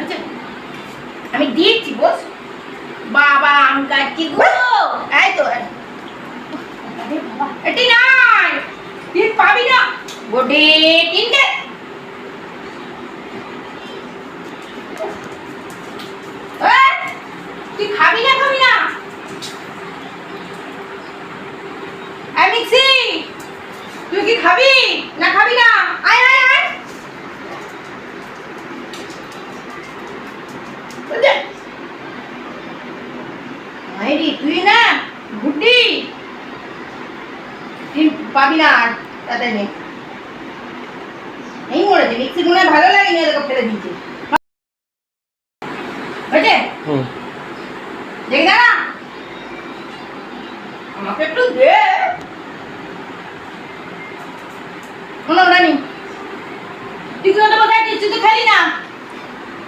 আচ্ছা আমি দিচ্ছি বস। বাবা, আম কাটছি গো? এই তো এটি নাই। তিন পাবি না। গোটে তিনটে তুই খাবি না খাবি না? মিক্সি, তুই কি খাবি না খাবি না? আয় আয়। মাইরি তুই না গুড্ডি তুই পাবি না আর তাদের নেই এই মরেছে মিক্সি ভালো লাগেনি ওদেরকে ফেলে দিয়েছে হয়েছে হুম দাঁড়া আমাকে একটু দে কোনো রানি তুই কি ওটা বোঝাই দিচ্ছি তুই খালি না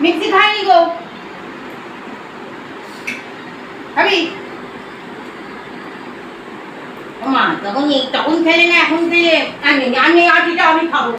মিক্সি খাইনি গো খাবি মা তখন তখন খেলে না এখন খেলে আমি আমি আটিটা আমি খাব।